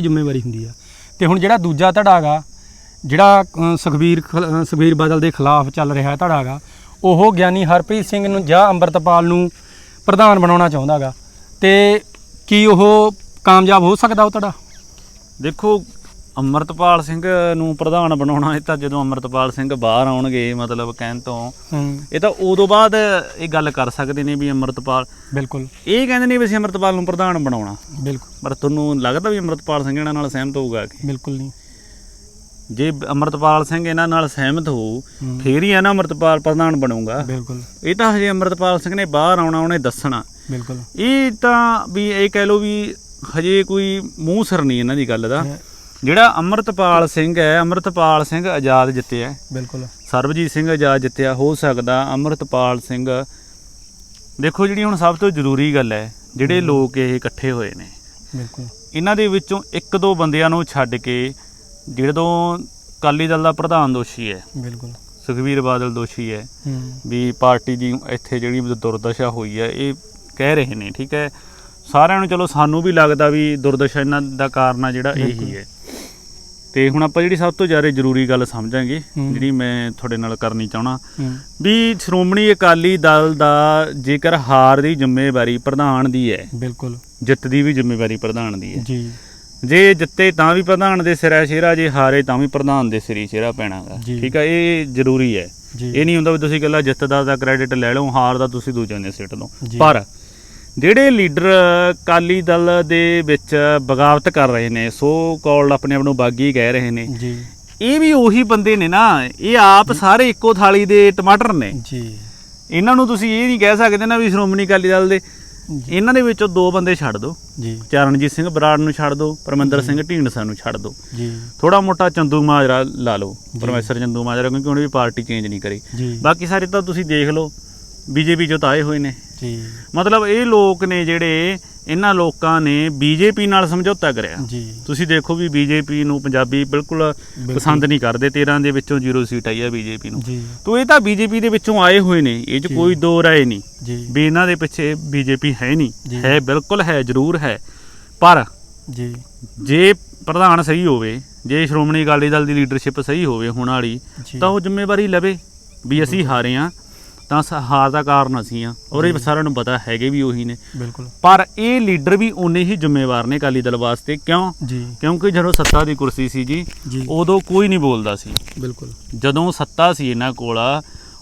ਜ਼ਿੰਮੇਵਾਰੀ ਹੁੰਦੀ ਆ। ਤੇ ਹੁਣ ਜਿਹੜਾ ਦੂਜਾ ਧੜਾ ਗਾ ਜਿਹੜਾ ਅ, ਸੁਖਬੀਰ ਖਿਲ- ਅ, ਸੁਖਬੀਰ ਬਾਦਲ ਦੇ ਖਿਲਾਫ ਚੱਲ ਰਿਹਾ ਧੜਾ ਗਾ ਉਹ ਗਿਆਨੀ ਹਰਪ੍ਰੀਤ ਸਿੰਘ ਨੂੰ ਜਾਂ ਅੰਮ੍ਰਿਤਪਾਲ ਨੂੰ ਪ੍ਰਧਾਨ ਬਣਾਉਣਾ ਚਾਹੁੰਦਾ ਗਾ। ਤੇ ਕੀ ਉਹ ਕਾਮਯਾਬ ਹੋ ਸਕਦਾ ਉਹ ਧੜਾ? ਦੇਖੋ ਅਮਰਤਪਾਲ ਸਿੰਘ ਨੂੰ ਪ੍ਰਧਾਨ ਬਣਾਉਣਾ ਇਹ ਤਾਂ ਜਦੋਂ ਅਮਰਤਪਾਲ ਸਿੰਘ ਬਾਹਰ ਆਉਣਗੇ ਮਤਲਬ ਕਹਿਣ ਤੋਂ ਇਹ ਤਾਂ ਉਦੋਂ ਬਾਅਦ ਇਹ ਗੱਲ ਕਰ ਸਕਦੇ ਨੇ ਵੀ ਅਮਰਤਪਾਲ। ਬਿਲਕੁਲ। ਇਹ ਕਹਿੰਦੇ ਨੇ ਵੀ ਅਸੀਂ ਅਮਰਤਪਾਲ ਨੂੰ ਪ੍ਰਧਾਨ ਬਣਾਉਣਾ। ਬਿਲਕੁਲ। ਪਰ ਤੁਹਾਨੂੰ ਲੱਗਦਾ ਵੀ ਅਮਰਤਪਾਲ ਸਿੰਘ ਇਹਨਾਂ ਨਾਲ ਸਹਿਮਤ ਹੋਊਗਾ ਕਿ? ਬਿਲਕੁਲ ਨਹੀਂ। ਜੇ ਅਮਰਤਪਾਲ ਸਿੰਘ ਇਹਨਾਂ ਨਾਲ ਸਹਿਮਤ ਹੂੰ, ਫੇਰ ਹੀ ਹੈ ਨਾ ਅਮਰਤਪਾਲ ਪ੍ਰਧਾਨ ਬਣੂਗਾ। ਬਿਲਕੁਲ। ਇਹ ਤਾਂ ਹਜੇ ਅਮਰਤਪਾਲ ਸਿੰਘ ਨੇ ਬਾਹਰ ਆਉਣਾ ਉਹਨੇ ਦੱਸਣਾ। ਬਿਲਕੁਲ। ਇਹ ਤਾਂ ਵੀ ਇਹ ਕਹਿ ਲਓ ਵੀ ਹਜੇ ਕੋਈ ਮੂੰਹ ਸਿਰ ਨਹੀਂ ਇਹਨਾਂ ਦੀ ਗੱਲ ਦਾ। ਜਿਹੜਾ ਅਮਰਤਪਾਲ ਸਿੰਘ ਹੈ ਅਮਰਤਪਾਲ ਸਿੰਘ ਆਜ਼ਾਦ ਜਿੱਤਿਆ। ਬਿਲਕੁਲ। ਸਰਬਜੀਤ ਸਿੰਘ ਆਜ਼ਾਦ ਜਿੱਤਿਆ ਹੋ ਸਕਦਾ ਅਮਰਤਪਾਲ ਸਿੰਘ। ਦੇਖੋ ਜਿਹੜੀ ਹੁਣ ਸਭ ਤੋਂ ਜ਼ਰੂਰੀ ਗੱਲ ਹੈ ਜਿਹੜੇ ਲੋਕ ਇਹ ਇਕੱਠੇ ਹੋਏ ਨੇ। ਬਿਲਕੁਲ। ਇਹਨਾਂ ਦੇ ਵਿੱਚੋਂ ਇੱਕ ਦੋ ਬੰਦਿਆਂ ਨੂੰ ਛੱਡ ਕੇ ਜਦੋਂ ਅਕਾਲੀ ਦਲ ਦਾ ਪ੍ਰਧਾਨ ਦੋਸ਼ੀ ਹੈ ਬਿਲਕੁਲ। ਸੁਖਬੀਰ ਬਾਦਲ ਦੋਸ਼ੀ ਹੈ ਹੂੰ। ਵੀ ਪਾਰਟੀ ਦੀ ਇੱਥੇ ਜਿਹੜੀ ਦੁਰਦਸ਼ਾ ਹੋਈ ਹੈ ਇਹ ਕਹਿ ਰਹੇ ਨੇ ਠੀਕ ਹੈ? ਸਾਰਿਆਂ ਨੂੰ ਚਲੋ ਸਾਨੂੰ ਵੀ ਲੱਗਦਾ ਵੀ ਦੁਰਦਸ਼ਾ ਇਹਨਾਂ ਦਾ ਕਾਰਨ ਆ ਜਿਹੜਾ ਇਹੀ ਹੈ। ਤੇ ਹੁਣ ਆਪਾਂ ਜਿਹੜੀ ਸਭ ਤੋਂ ਜ਼ਿਆਦਾ ਜ਼ਰੂਰੀ ਗੱਲ ਸਮਝਾਂਗੇ। ਜਿਹੜੀ ਮੈਂ ਤੁਹਾਡੇ ਨਾਲ ਕਰਨੀ ਚਾਹਣਾ ਵੀ ਸ਼੍ਰੋਮਣੀ ਅਕਾਲੀ ਦਲ ਦਾ ਜੇਕਰ ਹਾਰ ਦੀ ਜ਼ਿੰਮੇਵਾਰੀ ਪ੍ਰਧਾਨ ਦੀ ਹੈ ਬਿਲਕੁਲ। ਜਿੱਤ ਦੀ ਵੀ ਜ਼ਿੰਮੇਵਾਰੀ ਪ੍ਰਧਾਨ ਦੀ ਹੈ। ਜੀ। ਜੇ ਜਿੱਤੇ ਤਾਂ ਵੀ ਪ੍ਰਧਾਨ ਦੇ ਸਿਰ ਹੈ ਸ਼ੇਰਾ ਜੇ ਹਾਰੇ ਤਾਂ ਵੀ ਪ੍ਰਧਾਨ ਦੇ ਸਿਰ ਹੀ ਸ਼ੇਰਾ ਪੈਣਾਗਾ। ਠੀਕ ਹੈ ਇਹ ਜ਼ਰੂਰੀ ਹੈ। ਇਹ ਨਹੀਂ ਹੁੰਦਾ ਵੀ ਤੁਸੀਂ ਇਕੱਲਾ ਜਿੱਤ ਦਾ ਦਾ ਕ੍ਰੈਡਿਟ ਲੈ ਲਓ ਹਾਰ ਦਾ ਤੁਸੀਂ ਦੂਜਿਆਂ ਦੇ ਸਿੱਟ ਜੀ। ਪਰ ਜਿਹੜੇ ਲੀਡਰ ਅਕਾਲੀ ਦਲ ਦੇ ਵਿੱਚ ਬਗਾਵਤ ਕਰ ਰਹੇ ਨੇ ਸੋ ਕਾਲਡ ਆਪਣੇ ਆਪ ਨੂੰ ਬਾਗੀ ਕਹਿ ਰਹੇ ਨੇ ਜੀ। ਇਹ ਵੀ ਉਹੀ ਬੰਦੇ ਨੇ ਨਾ ਇਹ ਆਪ ਸਾਰੇ ਇੱਕੋ ਥਾਲੀ ਦੇ ਟਮਾਟਰ ਨੇ। ਜੀ। ਇਹਨਾਂ ਨੂੰ ਤੁਸੀਂ ਇਹ ਨਹੀਂ ਕਹਿ ਸਕਦੇ ਨਾ ਵੀ ਸ਼੍ਰੋਮਣੀ ਅਕਾਲੀ ਦਲ ਦੇ। ਇਹਨਾਂ ਦੇ ਵਿੱਚੋਂ ਦੋ ਬੰਦੇ ਛੱਡ ਦਿਓ ਜੀ। ਚਰਨਜੀਤ ਸਿੰਘ ਬਰਾੜ ਨੂੰ ਛੱਡ ਦਿਓ ਪਰਮਿੰਦਰ ਸਿੰਘ ਢੀਂਡਸਾ ਨੂੰ ਛੱਡ ਦਿਓ ਜੀ। ਥੋੜਾ ਮੋਟਾ ਚੰਦੂ ਮਾਜਰਾ ਲਾ ਲਓ ਪਰਮੇਸ਼ਰ ਚੰਦੂ ਮਾਜਰਾ ਕਿਉਂਕਿ ਉਹਨੇ ਵੀ ਪਾਰਟੀ ਚੇਂਜ ਨਹੀਂ ਕਰੀ। ਜੀ। ਬਾਕੀ ਸਾਰੇ ਤਾਂ ਤੁਸੀਂ ਦੇਖ ਲਓ ਬੀਜੇਪੀ ਚੋਂ ਤਾਂ ਆਏ ਹੋਏ ਨੇ। ਜੀ। ਮਤਲਬ ਇਹ ਲੋਕ ਨੇ ਜਿਹੜੇ ਇਹਨਾਂ ਲੋਕਾਂ ਨੇ ਬੀਜੇਪੀ ਨਾਲ ਸਮਝੌਤਾ ਕਰਿਆ। ਜੀ। ਤੁਸੀਂ ਦੇਖੋ ਵੀ ਬੀਜੇਪੀ ਨੂੰ ਪੰਜਾਬੀ ਬਿਲਕੁਲ ਪਸੰਦ ਨਹੀਂ ਕਰਦੇ। 13 ਦੇ ਵਿੱਚੋਂ 0 ਸੀਟ ਆਈ ਹੈ ਬੀਜੇਪੀ ਨੂੰ। ਜੀ। ਤੋ ਇਹ ਤਾਂ ਬੀਜੇਪੀ ਦੇ ਵਿੱਚੋਂ ਆਏ ਹੋਏ ਨੇ। ਇਹ 'ਚ। ਕੋਈ ਦੋ ਰਾਏ ਨਹੀਂ। ਵੀ ਇਹਨਾਂ ਦੇ ਪਿੱਛੇ ਬੀਜੇਪੀ ਹੈ। ਨਹੀਂ। ਹੈ ਬਿਲਕੁਲ ਹੈ ਜ਼ਰੂਰ ਹੈ। ਪਰ ਜੀ। ਜੇ ਪ੍ਰਧਾਨ ਸਹੀ ਹੋਵੇ ਜੇ ਸ਼੍ਰੋਮਣੀ ਅਕਾਲੀ ਦਲ ਦੀ ਲੀਡਰਸ਼ਿਪ ਸਹੀ ਹੋਵੇ ਹੁਣ ਵਾਲੀ ਤਾਂ ਉਹ ਜ਼ਿੰਮੇਵਾਰੀ ਲਵੇ ਵੀ ਅਸੀਂ ਹਾਰੇ ਆ ਤਾਂ ਸ- ਹਾਰ ਦਾ ਕਾਰਨ ਅਸੀਂ ਆ। ਔਰ ਇਹ ਸਾਰਿਆਂ ਨੂੰ ਪਤਾ ਹੈਗੇ ਵੀ ਉਹੀ ਨੇ। ਬਿਲਕੁਲ। ਪਰ ਇਹ ਲੀਡਰ ਵੀ ਉਨੇ ਹੀ ਜ਼ਿੰਮੇਵਾਰ ਨੇ ਅਕਾਲੀ ਦਲ ਵਾਸਤੇ। ਕਿਉਂ? ਜੀ। ਕਿਉਂਕਿ ਜਦੋਂ ਸੱਤਾ ਦੀ ਕੁਰਸੀ ਸੀ ਜੀ ਜੀ। ਉਦੋਂ ਕੋਈ ਨਹੀਂ ਬੋਲਦਾ ਸੀ। ਬਿਲਕੁਲ। ਜਦੋਂ ਸੱਤਾ ਸੀ ਇਹਨਾਂ ਕੋਲ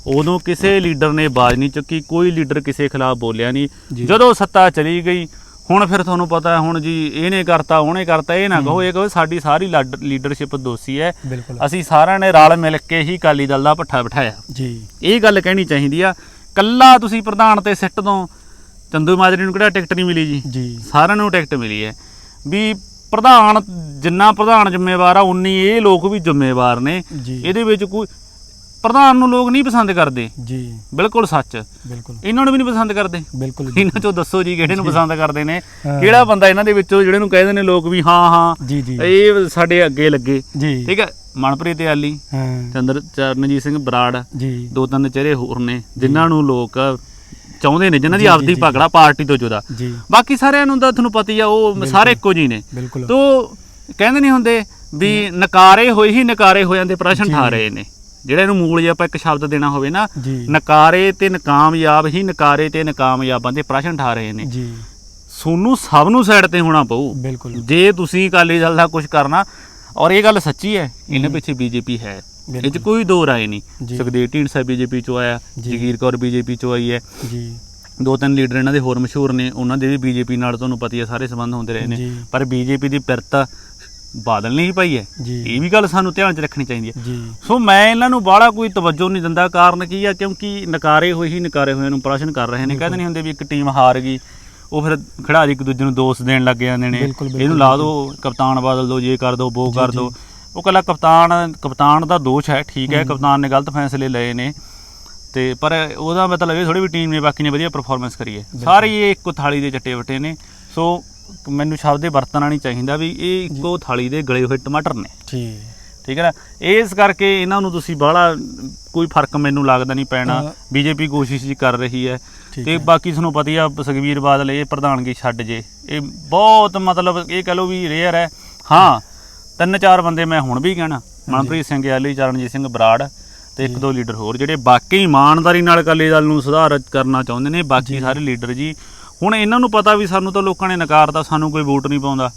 ਉਦੋਂ ਕਿਸੇ ਲੀਡਰ ਨੇ ਬਾਜ਼ ਨਹੀਂ ਚੱਕੀ ਕੋਈ ਲੀਡਰ ਕਿਸੇ ਖਿਲਾਫ ਬੋਲਿਆ ਨਹੀਂ। ਜਦੋਂ ਸੱਤਾ ਚਲੀ ਗਈ ਹੁਣ ਫਿਰ ਤੁਹਾਨੂੰ ਪਤਾ ਹੈ ਹੁਣ ਜੀ ਇਹਨੇ ਕਰਤਾ ਉਹਨੇ ਕਰਤਾ ਇਹ ਨਾ ਕਹੋ ਇਹ ਕਹੋ ਸਾਡੀ ਸਾਰੀ ਲੀਡਰਸ਼ਿਪ ਦੋਸ਼ੀ ਹੈ। ਅਸੀਂ ਸਾਰਿਆਂ ਨੇ ਰਲ ਮਿਲ ਕੇ ਹੀ ਅਕਾਲੀ ਦਲ ਦਾ ਪੱਠਾ ਬਿਠਾਇਆ। ਜੀ। ਇਹ ਗੱਲ ਕਹਿਣੀ ਚਾਹੀਦੀ ਆ ਕੱਲਾ ਤੁਸੀਂ ਪ੍ਰਧਾਨ ਤੇ ਸਿੱਟ ਦੋ ਚੰਦੂ ਮਾਜਰੀ ਨੂੰ ਕਿਹੜਾ ਟਿਕਟ ਨਹੀਂ ਮਿਲੀ ਜੀ? ਜੀ। ਸਾਰਿਆਂ ਨੂੰ ਟਿਕਟ ਮਿਲੀ ਹੈ। ਵੀ ਪ੍ਰਧਾਨ ਜਿੰਨਾ ਪ੍ਰਧਾਨ ਜ਼ਿੰਮੇਵਾਰ ਆ ਉਨੀ ਇਹ ਲੋਕ ਵੀ ਜ਼ਿੰਮੇਵਾਰ ਨੇ। ਇਹਦੇ ਵਿੱਚ ਕੋਈ ਪ੍ਰਧਾਨ ਨੂੰ ਲੋਕ ਨਹੀਂ ਪਸੰਦ ਕਰਦੇ। ਜੀ। ਬਿਲਕੁਲ ਸੱਚ। ਬਿਲਕੁਲ। ਇਹਨਾਂ ਨੂੰ ਵੀ ਨਹੀਂ ਪਸੰਦ ਕਰਦੇ। ਬਿਲਕੁਲ ਇਹਨਾਂ ਚੋਂ ਦੱਸੋ ਜੀ ਕਿਹੜੇ ਨੂੰ ਪਸੰਦ ਕਰਦੇ ਨੇ। ਕਿਹੜਾ ਬੰਦਾ ਇਹਨਾਂ ਦੇ ਵਿੱਚੋਂ ਜਿਹੜੇ ਨੂੰ ਕਹਿੰਦੇ ਨੇ ਲੋਕ ਵੀ ਹਾਂ ਹਾਂ। ਜੀ ਜੀ। ਇਹ ਸਾਡੇ ਅੱਗੇ ਲੱਗੇ। ਜੀ। ਠੀਕ ਹੈ? ਮਨਪ੍ਰੀਤ ਆਲੀ ਹਾਂ। ਚੰਦਰ ਚਰਨਜੀਤ ਸਿੰਘ ਬਰਾੜ ਜੀ। ਦੋ ਤਿੰਨ ਚਿਹਰੇ ਹੋਰ ਨੇ ਜਿਨ੍ਹਾਂ ਨੂੰ ਲੋਕ ਚਾਹੁੰਦੇ ਨੇ ਜਿਨ੍ਹਾਂ ਦੀ ਆਪਦੀ ਪਕੜਾ ਪਾਰਟੀ ਤੋਂ ਜੁਦਾ। ਬਾਕੀ ਸਾਰਿਆਂ ਨੂੰ ਤਾਂ ਤੁਹਾਨੂੰ ਪਤਾ ਹੀ ਆ ਉਹ ਸਾਰੇ ਇੱਕੋ ਜੀ ਨੇ। ਬਿਲਕੁਲ। ਤੋ ਕਹਿੰਦੇ ਨਹੀਂ ਹੁੰਦੇ ਵੀ ਨਕਾਰੇ ਹੋਏ ਹੀ ਨਕਾਰੇ ਹੋ ਜਾਂਦੇ ਪ੍ਰਸ਼ਨ। ਠਾ ਰਹੇ ਨੇ। ਜਿਹੜਾ ਇਹਨੂੰ ਮੂਲ ਜੇ ਆਪਾਂ ਇੱਕ ਸ਼ਬਦ ਦੇਣਾ ਹੋਵੇ ਨਾ ਨਕਾਰੇ ਤੇ ਨਕਾਮਯਾਬ ਹੀ ਨਕਾਰੇ ਤੇ ਨਕਾਮਯਾਬਾਂ ਦੇ ਪ੍ਰਸ਼ਨ ਠਾ ਰਹੇ ਨੇ। ਜੀ। ਸੋਨੂੰ ਸਭ ਨੂੰ ਸਾਈਡ ਤੇ ਹੋਣਾ ਪਊ। ਜੇ ਤੁਸੀਂ ਅਕਾਲੀ ਦਲ ਦਾ ਕੁਝ ਕਰਨਾ ਔਰ ਇਹ ਗੱਲ ਸੱਚੀ ਹੈ ਇਹਨਾਂ ਪਿੱਛੇ ਬੀਜੇਪੀ ਹੈ। ਇਹ 'ਚ। ਕੋਈ ਦੋ ਰਾਏ ਨਹੀਂ। ਸੁਖਦੇਵ ਢੀਂਡਸਾ ਬੀਜੇਪੀ ਚੋਂ ਆਇਆ। ਜਗੀਰ ਕੌਰ ਬੀਜੇਪੀ ਚੋਂ ਆਈ ਹੈ। ਜੀ। ਦੋ ਤਿੰਨ ਲੀਡਰ ਇਹਨਾਂ ਦੇ ਹੋਰ ਮਸ਼ਹੂਰ ਨੇ ਉਹਨਾਂ ਦੇ ਵੀ ਬੀਜੇਪੀ ਨਾਲ ਤੁਹਾਨੂੰ ਪਤਾ ਹੀ ਹੈ ਸਾਰੇ ਸੰਬੰਧ ਹੁੰਦੇ ਰਹੇ ਨੇ। ਪਰ ਬੀਜੇਪੀ ਦੀ ਪਿਰਤ ਬਾਦਲ ਨਹੀਂ ਪਾਈ ਹੈ ਜੀ। ਇਹ ਵੀ ਗੱਲ ਸਾਨੂੰ ਧਿਆਨ 'ਚ ਰੱਖਣੀ ਚਾਹੀਦੀ ਹੈ। ਜੀ। ਸੋ ਮੈਂ ਇਹਨਾਂ ਨੂੰ ਬਾਹਲਾ ਕੋਈ ਤਵੱਜੋ ਨਹੀਂ ਦਿੰਦਾ ਕਾਰਨ ਕੀ ਆ? ਕਿਉਂਕਿ ਨਕਾਰੇ ਹੋਏ ਹੀ ਨਕਾਰੇ ਹੋਏ ਨੂੰ ਪ੍ਰਸ਼ਨ ਕਰ ਰਹੇ ਨੇ। ਕਹਿੰਦੇ ਨਹੀਂ ਹੁੰਦੇ ਵੀ ਇੱਕ ਟੀਮ ਹਾਰ ਗਈ ਉਹ ਫਿਰ ਖਿਡਾਰੀ ਇੱਕ ਦੂਜੇ ਨੂੰ ਦੋਸ਼ ਦੇਣ ਲੱਗ ਜਾਂਦੇ ਨੇ। ਬਿਲਕੁਲ, ਬਿਲਕੁਲ, ਇਹਨੂੰ ਲਾ ਦਿਓ ਕਪਤਾਨ ਬਦਲ ਦਿਓ ਜੇ ਕਰ ਦਿਓ ਉਹ ਜੀ, ਕਰ। ਦਿਓ ਉਹ ਕੱਲਾ ਕਪਤਾਨ ਕਪਤਾਨ ਦਾ ਦੋਸ਼ ਹੈ ਠੀਕ ਹੈ ਕਪਤਾਨ ਨੇ ਗਲਤ ਫੈਸਲੇ ਲਏ ਨੇ। ਤੇ ਪਰ ਉਹਦਾ ਮਤਲਬ ਇਹ ਥੋੜੀ ਵੀ ਟੀਮ ਨੇ ਬਾਕੀ ਨੇ ਵਧੀਆ ਪਰਫਾਰਮੈਂਸ ਕਰੀ ਹੈ। ਸਾਰੇ ਹੀ ਇਹ ਇੱਕੋ ਥਾਲੀ ਦੇ ਚੱਟੇ ਵਟੇ ਨੇ। ਸੋ ਮੈਨੂੰ ਸ਼ਬਦ ਦੇ ਵਰਤਣਾ ਨਹੀਂ ਚਾਹੀਦਾ ਵੀ ਇਹ ਇੱਕੋ ਥਾਲੀ ਦੇ ਗਲੇ ਹੋਏ ਟਮਾਟਰ ਨੇ। ਠੀਕ ਠੀਕ ਹੈ ਨਾ? ਇਸ ਕਰਕੇ ਇਹਨਾਂ ਨੂੰ ਤੁਸੀਂ ਬਾਹਲਾ ਕੋਈ ਫ਼ਰਕ ਮੈਨੂੰ ਲੱਗਦਾ ਨਹੀਂ ਪੈਣਾ। ਬੀਜੇਪੀ ਕੋਸ਼ਿਸ਼ ਜੀ ਕਰ ਰਹੀ ਹੈ। ਤੇ। ਬਾਕੀ ਤੁਹਾਨੂੰ ਪਤਾ ਹੀ ਆ ਸੁਖਬੀਰ ਬਾਦਲ ਇਹ ਪ੍ਰਧਾਨਗੀ ਛੱਡ ਜੇ। ਇਹ ਬਹੁਤ ਮਤਲਬ ਇਹ ਕਹ ਲਓ ਵੀ ਰੇਅਰ ਹੈ। ਹਾਂ ਤਿੰਨ ਚਾਰ ਬੰਦੇ ਮੈਂ ਹੁਣ ਵੀ ਕਹਿਣਾ। ਮਨਪ੍ਰੀਤ ਸਿੰਘ ਯਾਲੀ ਚਰਨਜੀਤ ਸਿੰਘ ਬਰਾੜ ਤੇ ਇੱਕ ਦੋ ਲੀਡਰ ਹੋਰ ਜਿਹੜੇ ਬਾਕੀ ਇਮਾਨਦਾਰੀ ਨਾਲ ਅਕਾਲੀ ਦਲ ਨੂੰ ਸੁਧਾਰ ਕਰਨਾ ਚਾਹੁੰਦੇ ਨੇ। ਬਾਕੀ ਸਾਰੇ ਲੀਡਰ ਜੀ ਹੁਣ ਇਹਨਾਂ ਨੂੰ ਪਤਾ ਵੀ ਸਾਨੂੰ ਤਾਂ ਲੋਕਾਂ ਨੇ ਨਕਾਰਤਾ ਸਾਨੂੰ ਕੋਈ ਵੋਟ ਨਹੀਂ ਪਾਉਂਦਾ।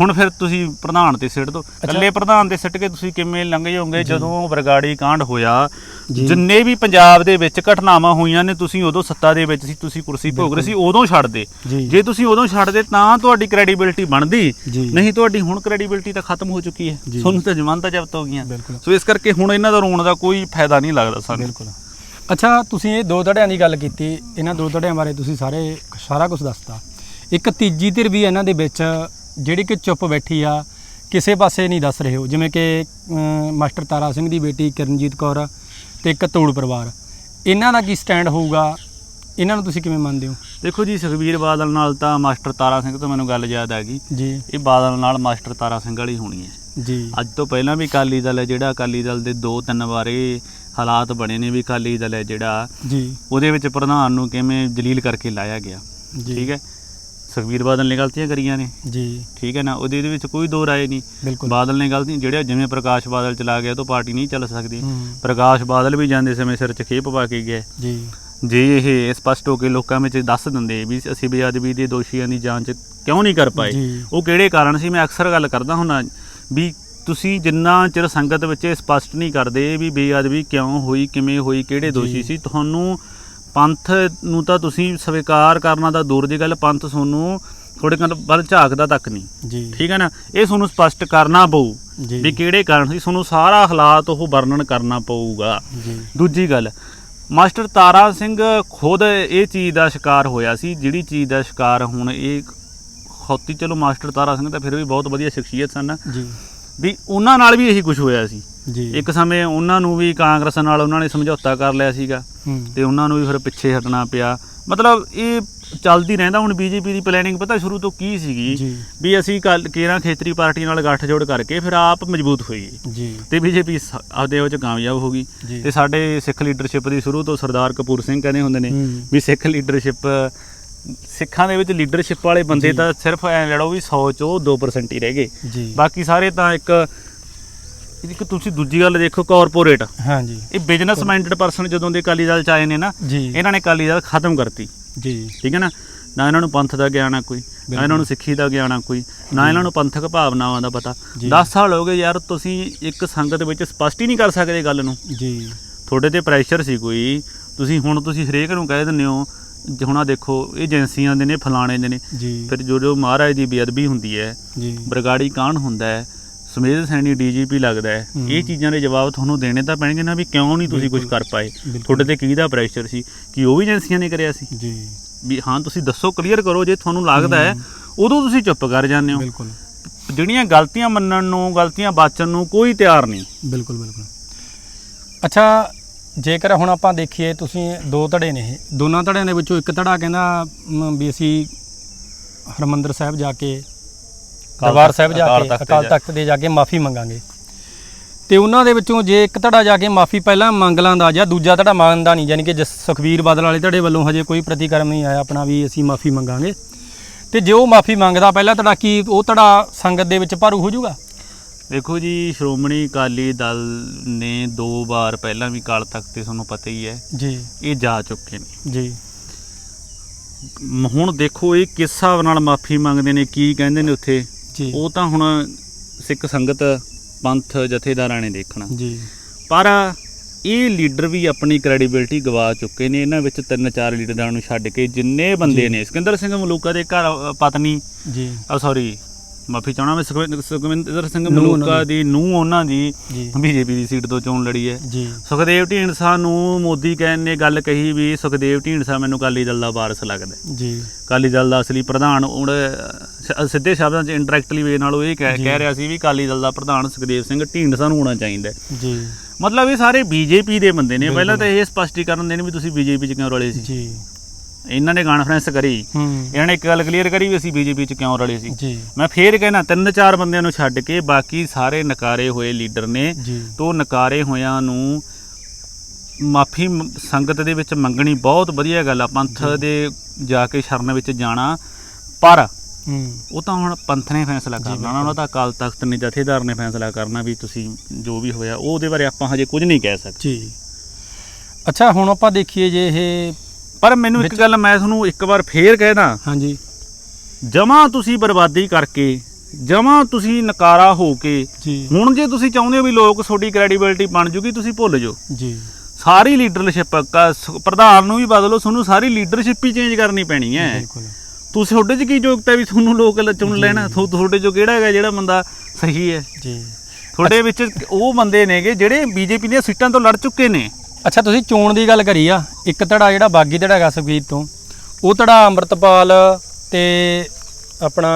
ਹੁਣ ਫਿਰ ਤੁਸੀਂ ਪ੍ਰਧਾਨ ਤੇ ਸਿੱਟ ਦੋ। ਇਕੱਲੇ ਪ੍ਰਧਾਨ ਤੇ ਸਿੱਟ ਕੇ ਤੁਸੀਂ ਕਿਵੇਂ ਲੰਘ ਜਾਓਗੇ ਜਦੋਂ ਬਰਗਾੜੀ ਕਾਂਡ ਹੋਇਆ। ਜਿੰਨੇ ਵੀ ਪੰਜਾਬ ਦੇ ਵਿੱਚ ਘਟਨਾਵਾਂ ਹੋਈਆਂ ਨੇ ਤੁਸੀਂ ਉਦੋਂ ਸੱਤਾ ਦੇ ਵਿੱਚ ਸੀ ਤੁਸੀਂ ਕੁਰਸੀ ਭੋਗ ਰਹੇ ਸੀ ਉਦੋਂ ਛੱਡ ਦੇ। ਜੀ। ਤੁਸੀਂ ਉਦੋਂ ਛੱਡਦੇ ਤਾਂ ਤੁਹਾਡੀ ਕ੍ਰੈਡੀਬਿਲਿਟੀ ਬਣਦੀ। ਨਹੀਂ ਤੁਹਾਡੀ ਹੁਣ ਕ੍ਰੈਡੀਬਿਲਿਟੀ ਤਾਂ ਖਤਮ ਹੋ ਚੁੱਕੀ ਹੈ। ਤੁਹਾਨੂੰ ਤਾਂ ਜ਼ਮਾਨਤਾਂ ਜ਼ਬਤ ਹੋ ਗਈਆਂ। ਸੋ ਇਸ ਕਰਕੇ ਹੁਣ ਇਹਨਾਂ ਦਾ ਰੋਣ ਦਾ ਕੋਈ ਫਾਇਦਾ ਨਹੀਂ ਲੱਗਦਾ ਸਾਨੂੰ। ਬਿਲਕੁਲ। ਅੱਛਾ ਤੁਸੀਂ ਇਹ ਦੋ ਧੜਿਆਂ ਦੀ ਗੱਲ ਕੀਤੀ ਇਹਨਾਂ ਦੋ ਧੜਿਆਂ ਬਾਰੇ ਤੁਸੀਂ ਸਾਰੇ ਸਾਰਾ ਕੁਝ ਦੱਸਤਾ। ਇੱਕ ਤੀਜੀ ਧਿਰ ਵੀ ਇਹਨਾਂ ਦੇ ਵਿੱਚ ਜਿਹੜੀ ਕਿ ਚੁੱਪ ਬੈਠੀ ਆ ਕਿਸੇ ਪਾਸੇ ਨਹੀਂ ਦੱਸ ਰਹੇ ਹੋ ਜਿਵੇਂ ਕਿ ਮਾਸਟਰ ਤਾਰਾ ਸਿੰਘ ਦੀ ਬੇਟੀ ਕਿਰਨਜੀਤ ਕੌਰ ਤੇ ਇੱਕ ਤੋੜ ਪਰਿਵਾਰ। ਇਹਨਾਂ ਦਾ ਕੀ ਸਟੈਂਡ ਹੋਊਗਾ? ਇਹਨਾਂ ਨੂੰ ਤੁਸੀਂ ਕਿਵੇਂ ਮੰਨਦੇ ਹੋ? ਦੇਖੋ ਜੀ ਸੁਖਬੀਰ ਬਾਦਲ ਨਾਲ ਤਾਂ ਮਾਸਟਰ ਤਾਰਾ ਸਿੰਘ ਤੋਂ ਮੈਨੂੰ ਗੱਲ ਯਾਦ ਆ ਗਈ ਜੀ। ਇਹ ਬਾਦਲ ਨਾਲ ਮਾਸਟਰ ਤਾਰਾ ਸਿੰਘ ਵਾਲੀ ਹੋਣੀ ਹੈ। ਜੀ। ਅੱਜ ਤੋਂ ਪਹਿਲਾਂ ਵੀ ਅਕਾਲੀ ਦਲ ਹੈ ਜਿਹੜਾ ਅਕਾਲੀ ਦਲ ਦੇ ਦੋ ਤਿੰਨ ਵਾਰੇ ਹਾਲਾਤ ਬਣੇ ਨੇ ਵੀ ਅਕਾਲੀ ਦਲ ਹੈ ਜਿਹੜਾ ਜੀ। ਉਹਦੇ ਵਿੱਚ ਪ੍ਰਧਾਨ ਨੂੰ ਕਿਵੇਂ ਜਲੀਲ ਕਰਕੇ ਲਾਇਆ ਗਿਆ। ਠੀਕ ਹੈ? ਸੁਖਬੀਰ ਬਾਦਲ ਨੇ ਗਲਤੀਆਂ ਕਰੀਆਂ ਨੇ। ਜੀ। ਠੀਕ ਹੈ ਨਾ? ਉਹਦੇ ਇਹਦੇ ਵਿੱਚ ਕੋਈ ਦੋ ਰਾਏ ਨਹੀਂ। ਬਾਦਲ ਨੇ ਗਲਤੀ ਜਿਹੜਾ ਜਿਵੇਂ ਪ੍ਰਕਾਸ਼ ਬਾਦਲ ਚਲਾ ਗਿਆ ਤਾਂ ਪਾਰਟੀ ਨਹੀਂ ਚੱਲ ਸਕਦੀ। ਪ੍ਰਕਾਸ਼ ਬਾਦਲ ਵੀ ਜਾਂਦੇ ਸਮੇਂ ਸਿਰ 'ਚ ਖੇਪ ਪਾ ਕੇ ਗਏ ਜੀ। ਜੇ ਇਹ ਸਪਸ਼ਟ ਹੋ ਕੇ ਲੋਕਾਂ ਵਿੱਚ ਦੱਸ ਦਿੰਦੇ ਵੀ ਅਸੀਂ ਬੇਅਦਬੀ ਦੇ ਦੋਸ਼ੀਆਂ ਦੀ ਜਾਂਚ ਕਿਉਂ ਨਹੀਂ ਕਰ ਪਾਏ? ਉਹ ਕਿਹੜੇ ਕਾਰਨ ਸੀ? ਮੈਂ ਅਕਸਰ ਗੱਲ ਕਰਦਾ ਹੁੰਦਾ ਵੀ ਤੁਸੀਂ ਜਿੰਨਾ ਚਿਰ ਸੰਗਤ ਵਿੱਚ ਇਹ ਸਪਸ਼ਟ ਨਹੀਂ ਕਰਦੇ ਵੀ ਬੇਅਦਬੀ ਕਿਉਂ ਹੋਈ ਕਿਵੇਂ ਹੋਈ ਕਿਹੜੇ ਦੋਸ਼ੀ। ਸੀ ਤੁਹਾਨੂੰ ਪੰਥ ਨੂੰ ਤਾਂ ਤੁਸੀਂ ਸਵੀਕਾਰ ਕਰਨਾ ਤਾਂ ਦੂਰ ਦੀ ਗੱਲ ਪੰਥ ਤੁਹਾਨੂੰ ਥੋੜੇ ਕੰਨ ਵੱਲ ਝਾਕਦਾ ਤੱਕ ਨਹੀਂ। ਜੀ। ਠੀਕ ਹੈ ਨਾ? ਇਹ ਤੁਹਾਨੂੰ ਸਪਸ਼ਟ ਕਰਨਾ ਪਊ ਵੀ ਕਿਹੜੇ ਕਾਰਨ ਸੀ ਤੁਹਾਨੂੰ ਸਾਰਾ ਹਾਲਾਤ ਉਹ ਵਰਣਨ ਕਰਨਾ ਪਊਗਾ। ਦੂਜੀ ਗੱਲ ਮਾਸਟਰ ਤਾਰਾ ਸਿੰਘ ਖੁਦ ਇਹ ਚੀਜ਼ ਦਾ ਸ਼ਿਕਾਰ ਹੋਇਆ ਸੀ ਜਿਹੜੀ ਚੀਜ਼ ਦਾ ਸ਼ਿਕਾਰ ਹੁਣ ਇਹ ਖੌਤੀ ਚਲੋ ਮਾਸਟਰ ਤਾਰਾ ਸਿੰਘ ਤਾਂ ਫਿਰ ਵੀ ਬਹੁਤ ਵਧੀਆ ਸ਼ਖਸੀਅਤ ਸਨ। ਜੀ। ਵੀ ਉਹਨਾਂ ਨਾਲ ਵੀ ਇਹੀ ਕੁਝ ਹੋਇਆ ਸੀ। ਜੀ। ਇੱਕ ਸਮੇਂ ਉਹਨਾਂ ਨੂੰ ਵੀ ਕਾਂਗਰਸ ਨਾਲ ਉਹਨਾਂ ਨੇ ਸਮਝੌਤਾ ਕਰ ਲਿਆ ਸੀਗਾ ਤੇ ਉਹਨਾਂ ਨੂੰ ਵੀ ਫਿਰ ਪਿੱਛੇ ਹਟਣਾ ਪਿਆ। ਮਤਲਬ ਇਹ ਚੱਲਦੀ ਰਹਿੰਦਾ ਹੁਣ ਬੀਜੇਪੀ ਦੀ ਪਲੈਨਿੰਗ ਪਤਾ ਸ਼ੁਰੂ ਤੋਂ ਕੀ ਸੀਗੀ? ਵੀ ਅਸੀਂ ਕੱਲ ਕੇਰਾਂ ਖੇਤਰੀ ਪਾਰਟੀ ਨਾਲ ਗੱਠਜੋੜ ਕਰਕੇ ਫਿਰ ਆਪ ਮਜ਼ਬੂਤ ਹੋਈਏ। ਜੀ। ਤੇ ਬੀਜੇਪੀ ਆਪਦੇ ਉਹ ਚ ਕਾਮਯਾਬ ਹੋ ਗਈ। ਤੇ ਸਾਡੇ ਸਿੱਖ ਲੀਡਰਸ਼ਿਪ ਦੀ ਸ਼ੁਰੂ ਤੋਂ ਸਰਦਾਰ ਕਪੂਰ ਸਿੰਘ ਕਹਿੰਦੇ ਹੁੰਦੇ ਨੇ ਵੀ ਸਿੱਖ ਲੀਡਰਸ਼ਿਪ ਸਿੱਖਾਂ ਦੇ ਵਿੱਚ ਲੀਡਰਸ਼ਿਪ ਵਾਲੇ ਬੰਦੇ। ਤਾਂ ਸਿਰਫ ਐ ਲੜੋ ਵੀ 100 ਚੋਂ 2% ਹੀ ਰਹਿ ਗਏ। ਬਾਕੀ ਸਾਰੇ ਤਾਂ ਇੱਕ ਇੱਕ ਤੁਸੀਂ ਦੂਜੀ ਗੱਲ ਦੇਖੋ ਕਾਰਪੋਰੇਟ ਹਾਂ ਜੀ ਇਹ ਬਿਜ਼ਨਸ ਮਾਈਂਡਡ ਪਰਸਨ ਜਦੋਂ ਦੇ ਅਕਾਲੀ ਦਲ ਚ ਆਏ ਨੇ ਨਾ ਇਹਨਾਂ ਨੇ ਅਕਾਲੀ ਦਲ ਖਤਮ ਕਰਤੀ। ਜੀ। ਠੀਕ ਹੈ ਨਾ? ਨਾ ਇਹਨਾਂ ਨੂੰ ਪੰਥ ਦਾ ਗਿਆਨ ਆ ਕੋਈ ਨਾ ਇਹਨਾਂ ਨੂੰ ਸਿੱਖੀ ਦਾ ਗਿਆਨ ਆ ਕੋਈ ਨਾ ਇਹਨਾਂ ਨੂੰ ਪੰਥਕ ਭਾਵਨਾਵਾਂ ਦਾ ਪਤਾ। ਜੀ। 10 ਸਾਲ ਹੋ ਗਏ ਯਾਰ ਤੁਸੀਂ ਇੱਕ ਸੰਗਤ ਵਿੱਚ ਸਪਸ਼ਟ ਹੀ ਨਹੀਂ ਕਰ ਸਕਦੇ ਗੱਲ ਨੂੰ। ਜੀ। ਤੁਹਾਡੇ ਤੇ ਪ੍ਰੈਸ਼ਰ ਸੀ ਕੋਈ। ਤੁਸੀਂ ਹੁਣ ਤੁਸੀਂ ਹਰੇਕ ਨੂੰ ਕਹਿ ਦਿੰਦੇ ਹੋ ਹੁਣ ਆ ਦੇਖੋ ਇਹ ਏਜੰਸੀਆਂ ਦੇ ਨੇ ਫਲਾਣੇ ਦੇ ਨੇ। ਜੀ। ਫਿਰ ਜੋ ਜੋ ਮਹਾਰਾਜ ਦੀ ਬੇਅਦਬੀ ਹੁੰਦੀ ਹੈ ਜੀ। ਬਰਗਾੜੀ ਕਾਂਡ ਹੁੰਦਾ ਹੈ ਸਮੇਧ ਸੈਣੀ ਡੀਜੀਪੀ ਲੱਗਦਾ ਹੈ। ਇਹ ਚੀਜ਼ਾਂ ਦੇ ਜਵਾਬ ਤੁਹਾਨੂੰ ਦੇਣੇ ਤਾਂ ਪੈਣਗੇ ਨਾ ਵੀ ਕਿਉਂ ਨਹੀਂ ਤੁਸੀਂ ਕੁਝ। ਕਰ ਪਾਏ। ਤੁਹਾਡੇ ਤੇ ਕੀ ਦਾ ਪ੍ਰੈਸ਼ਰ ਸੀ? ਕਿ ਉਹ ਵੀ ਏਜੰਸੀਆਂ ਨੇ ਕਰਿਆ ਸੀ? ਜੀ। ਵੀ ਹਾਂ ਤੁਸੀਂ ਦੱਸੋ ਕਲੀਅਰ ਕਰੋ ਜੇ ਤੁਹਾਨੂੰ ਲੱਗਦਾ ਹੈ। ਉਦੋਂ ਤੁਸੀਂ ਚੁੱਪ ਕਰ ਜਾਂਦੇ ਹੋ। ਬਿਲਕੁਲ। ਜਿਹੜੀਆਂ ਗਲਤੀਆਂ ਮੰਨਣ ਨੂੰ ਗਲਤੀਆਂ ਬਾਚਣ ਨੂੰ ਕੋਈ ਤਿਆਰ ਨਹੀਂ। ਬਿਲਕੁਲ ਬਿਲਕੁਲ। ਅੱਛਾ ਜੇਕਰ ਹੁਣ ਆਪਾਂ ਦੇਖੀਏ ਤੁਸੀਂ ਦੋ ਧੜੇ ਨੇ ਇਹ। ਦੋਨਾਂ ਧੜਿਆਂ ਦੇ ਵਿੱਚੋਂ ਇੱਕ ਧੜਾ ਕਹਿੰਦਾ ਮ, ਵੀ ਅਸੀਂ ਹਰਮੰਦਰ ਸਾਹਿਬ ਜਾ ਕੇ ਦਰਬਾਰ ਸਾਹਿਬ ਜਾ ਅਕਾਲ ਕੇ ਤਖ਼ਤ ਤੇ ਅਕਾਲ ਜਾ- ਤਖਤ ਦੇ ਜਾ ਕੇ ਮਾਫੀ ਮੰਗਾਂਗੇ। ਤੇ ਉਹਨਾਂ ਦੇ ਵਿੱਚੋਂ ਜੇ ਇੱਕ ਧੜਾ ਜਾ ਕੇ ਮਾਫੀ ਪਹਿਲਾਂ ਮੰਗ ਲਾਂਦਾ ਜਾਂ ਦੂਜਾ ਧੜਾ ਮੰਗਦਾ ਨਹੀਂ ਯਾਨੀ ਕਿ ਜਿਸ ਸੁਖਬੀਰ ਬਾਦਲ ਵਾਲੇ ਧੜੇ ਵੱਲੋਂ ਹਜੇ ਕੋਈ ਪ੍ਰਤੀਕਰਮ ਨਹੀਂ ਆਇਆ ਆਪਣਾ ਵੀ ਅਸੀਂ ਮਾਫੀ ਮੰਗਾਂਗੇ। ਤੇ ਜੇ ਉਹ ਮਾਫੀ ਮੰਗਦਾ ਪਹਿਲਾਂ ਧੜਾ ਕੀ ਉਹ ਧੜਾ ਸੰਗਤ ਦੇ ਵਿੱਚ ਭਾਰੂ ਹੋ ਜਾਊਗਾ? ਦੇਖੋ ਜੀ ਸ਼੍ਰੋਮਣੀ ਅਕਾਲੀ ਦਲ ਨੇ ਦੋ ਵਾਰ ਪਹਿਲਾਂ ਵੀ ਕਾਲ ਤਖਤ ਤੇ ਤੁਹਾਨੂੰ ਪਤਾ ਹੀ ਹੈ। ਜੀ। ਇਹ ਜਾ ਚੁੱਕੇ ਨੇ। ਜੀ। ਹੁਣ ਦੇਖੋ ਇਹ ਕਿਸ ਹਿਸਾਬ ਨਾਲ ਮਾਫੀ ਮੰਗਦੇ ਨੇ ਕੀ ਕਹਿੰਦੇ ਨੇ ਉੱਥੇ? ਜੀ। ਉਹ ਤਾਂ ਹੁਣ ਸਿੱਖ ਸੰਗਤ ਪੰਥ ਜਥੇਦਾਰਾਂ ਨੇ ਦੇਖਣਾ। ਜੀ। ਪਰ ਇਹ ਲੀਡਰ ਵੀ ਆਪਣੀ ਕ੍ਰੈਡੀਬਿਲਟੀ ਗਵਾ ਚੁੱਕੇ ਨੇ। ਇਹਨਾਂ ਵਿੱਚ ਤਿੰਨ ਚਾਰ ਲੀਡਰਾਂ ਨੂੰ ਛੱਡ ਕੇ ਜਿੰਨੇ ਬੰਦੇ। ਨੇ ਸਿਕੰਦਰ ਸਿੰਘ ਮਲੂਕਾ ਦੇ ਘਰ ਪਤਨੀ ਜੀ। ਆ ਸੌਰੀ ਮਾਫੀ ਚਾਹਣਾ ਮੈਂ ਸੁਖਵਿੰ- ਸੁਖਵਿੰਦਰ ਸਿੰਘ ਮਲੂਕਾ ਦੀ। ਨੂੰ ਉਹਨਾਂ ਦੀ ਬੀਜੇਪੀ ਦੀ ਸੀਟ ਤੋਂ ਚੋਣ ਲੜੀ ਹੈ। ਸੁਖਦੇਵ ਢੀਂਡਸਾ ਨੂੰ ਮੋਦੀ ਕਹਿਣ ਨੇ ਗੱਲ ਕਹੀ ਵੀ ਸੁਖਦੇਵ ਢੀਂਡਸਾ ਮੈਨੂੰ ਅਕਾਲੀ ਦਲ ਦਾ ਵਾਰਸ ਲੱਗਦਾ। ਜੀ। ਅਕਾਲੀ ਦਲ ਦਾ ਅਸਲੀ ਪ੍ਰਧਾਨ ਉਹ ਸਿੱਧੇ ਸ਼ਬਦਾਂ 'ਚ ਇੰਡਾਇਰੈਕਟਲੀ ਵੇ ਨਾਲ ਉਹ ਇਹ ਕਹਿ ਰਿਹਾ ਸੀ ਵੀ ਅਕਾਲੀ ਦਲ ਦਾ ਪ੍ਰਧਾਨ ਸੁਖਦੇਵ ਸਿੰਘ ਢੀਂਡਸਾ ਨੂੰ ਹੋਣਾ ਚਾਹੀਦਾ। ਜੀ। ਮਤਲਬ ਇਹ ਸਾਰੇ ਬੀਜੇਪੀ ਦੇ ਬੰਦੇ ਨੇ। ਪਹਿਲਾਂ। ਤਾਂ ਇਹ ਸਪਸ਼ਟੀਕਰਨ ਦੇਣ ਵੀ ਤੁਸੀਂ ਬੀਜੇਪੀ 'ਚ ਕਿਉਂ ਰਲੇ ਸੀ? ਜੀ। ਇਹਨਾਂ ਨੇ ਕਾਨਫਰੰਸ ਕਰੀ। ਇਹਨਾਂ ਨੇ ਇੱਕ ਗੱਲ ਕਲੀਅਰ ਕਰੀ ਵੀ ਅਸੀਂ ਬੀਜੇਪੀ 'ਚ ਕਿਉਂ ਰਲੇ ਸੀ। ਮੈਂ ਫੇਰ ਕਹਿਣਾ ਤਿੰਨ ਚਾਰ ਬੰਦਿਆਂ ਨੂੰ ਛੱਡ ਕੇ ਬਾਕੀ ਸਾਰੇ ਨਕਾਰੇ ਹੋਏ ਲੀਡਰ ਨੇ। ਤੋਂ ਨਕਾਰੇ ਹੋਇਆਂ ਨੂੰ ਮਾਫੀ ਸੰਗਤ ਦੇ ਵਿੱਚ ਮੰਗਣੀ ਬਹੁਤ ਵਧੀਆ ਗੱਲ ਆ ਪੰਥ। ਦੇ ਜਾ ਕੇ ਸ਼ਰਨ ਵਿੱਚ ਜਾਣਾ। ਪਰ ਉਹ ਤਾਂ ਹੁਣ ਪੰਥ ਨੇ ਫੈਸਲਾ ਕਰਨਾ ਉਹਨਾਂ ਦਾ ਅਕਾਲ ਤਖਤ ਨੇ ਜਥੇਦਾਰ ਨੇ ਫੈਸਲਾ ਕਰਨਾ ਵੀ ਤੁਸੀਂ ਜੋ ਵੀ ਹੋਇਆ ਉਹ ਉਹਦੇ ਬਾਰੇ ਆਪਾਂ ਹਜੇ ਕੁਝ ਨਹੀਂ ਕਹਿ ਸਕਦੇ। ਜੀ। ਅੱਛਾ ਹੁਣ ਆਪਾਂ ਦੇਖੀਏ ਜੇ ਇਹ ਪਰ ਮੈਨੂੰ ਇੱਕ ਗੱਲ ਮੈਂ ਤੁਹਾਨੂੰ ਇੱਕ ਵਾਰ ਫੇਰ ਕਹਿਦਾ। ਹਾਂਜੀ। ਜਮਾ ਤੁਸੀਂ ਬਰਬਾਦੀ ਕਰਕੇ ਜਮਾ ਤੁਸੀਂ ਨਕਾਰਾ ਹੋ ਕੇ ਹੁਣ ਜੇ ਤੁਸੀਂ ਚਾਹੁੰਦੇ ਹੋ ਵੀ ਲੋਕ ਤੁਹਾਡੀ ਕ੍ਰੈਡੀਬਿਲਿਟੀ ਬਣ ਜੂਗੀ ਤੁਸੀਂ ਭੁੱਲ ਜਾਓ। ਜੀ। ਸਾਰੀ ਲੀਡਰਸ਼ਿਪ ਪ੍ਰਧਾਨ ਨੂੰ ਵੀ ਬਦਲੋ ਤੁਹਾਨੂੰ ਸਾਰੀ ਲੀਡਰਸ਼ਿਪ ਹੀ ਚੇਂਜ ਕਰਨੀ ਪੈਣੀ ਹੈ। ਬਿਲਕੁਲ। ਤੁਸੀਂ ਤੁਹਾਡੇ 'ਚ ਕੀ ਯੋਗਤਾ ਵੀ ਤੁਹਾਨੂੰ ਲੋਕ ਚੁਣ ਲੈਣਾ? ਤੁਹਾ- ਤੁਹਾਡੇ 'ਚੋਂ ਕਿਹੜਾ ਹੈਗਾ ਜਿਹੜਾ ਬੰਦਾ ਸਹੀ ਹੈ? ਜੀ। ਤੁਹਾਡੇ ਵਿੱਚ ਉਹ ਬੰਦੇ ਨੇਗੇ ਜਿਹੜੇ ਬੀਜੇਪੀ ਦੀਆਂ ਸੀਟਾਂ ਤੋਂ ਲੜ ਚੁੱਕੇ ਨੇ। ਅੱਛਾ ਤੁਸੀਂ ਚੋਣ ਦੀ ਗੱਲ ਕਰੀ ਆ। ਇੱਕ ਧੜਾ ਜਿਹੜਾ ਬਾਗੀ ਧੜਾ ਹੈਗਾ ਸੁਖਬੀਰ ਤੋਂ ਉਹ ਧੜਾ ਅੰਮ੍ਰਿਤਪਾਲ ਤੇ ਆਪਣਾ